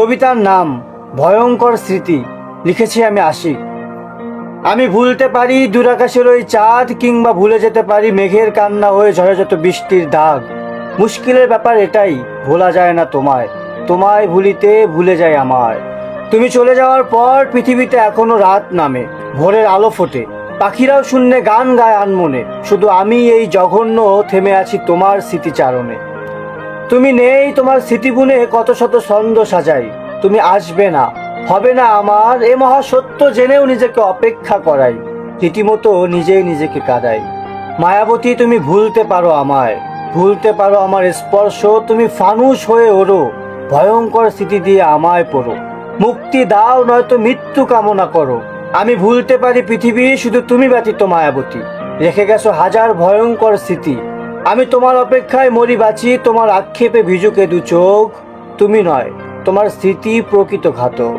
কবিতার নাম ভয়ঙ্কর স্মৃতি। লিখেছি আমি আশিক। আমি ভুলতে পারি দূরাকাশের ওই চাঁদ কিংবা ভুলে যেতে পারি মেঘের কান্না হয়ে ঝরে যত বৃষ্টির দাগ। মুশকিলের ব্যাপার এটাই, ভোলা যায় না তোমায়। তোমায় ভুলিতে ভুলে যায় আমায়। তুমি চলে যাওয়ার পর পৃথিবীতে এখনও রাত নামে, ভোরের আলো ফোটে। পাখিরাও শূন্যে গান গায় আনমনে, শুধু আমি এই জঘন্য থেমে আছি তোমার স্মৃতিচারণে। তুমি নেই তোমার স্মৃতিগুণে কত শত ছন্দ সাজাই। তুমি আসবে না, হবে না আমার, এ মহা সত্য জেনেও নিজেকে অপেক্ষা করাই। রীতিমতো নিজেই নিজেকে কাঁদাই। মায়াবতী, তুমি ভুলতে পারো আমায়, ভুলতে পারো আমার স্পর্শ, তুমি ফানুস হয়ে ওরো ভয়ঙ্কর স্মৃতি দিয়ে আমায় পড়ো। মুক্তি দাও, নয়তো মৃত্যু কামনা করো। আমি ভুলতে পারি পৃথিবী, শুধু তুমি ব্যতীত মায়াবতী। রেখে গেছো হাজার ভয়ঙ্কর স্মৃতি। আমি তোমার অপেক্ষায় মরি বাঁচি, তোমার আক্ষেপে ভিজুকে দু চোখ। তুমি নয়, তোমার স্মৃতি প্রকৃত ঘাতক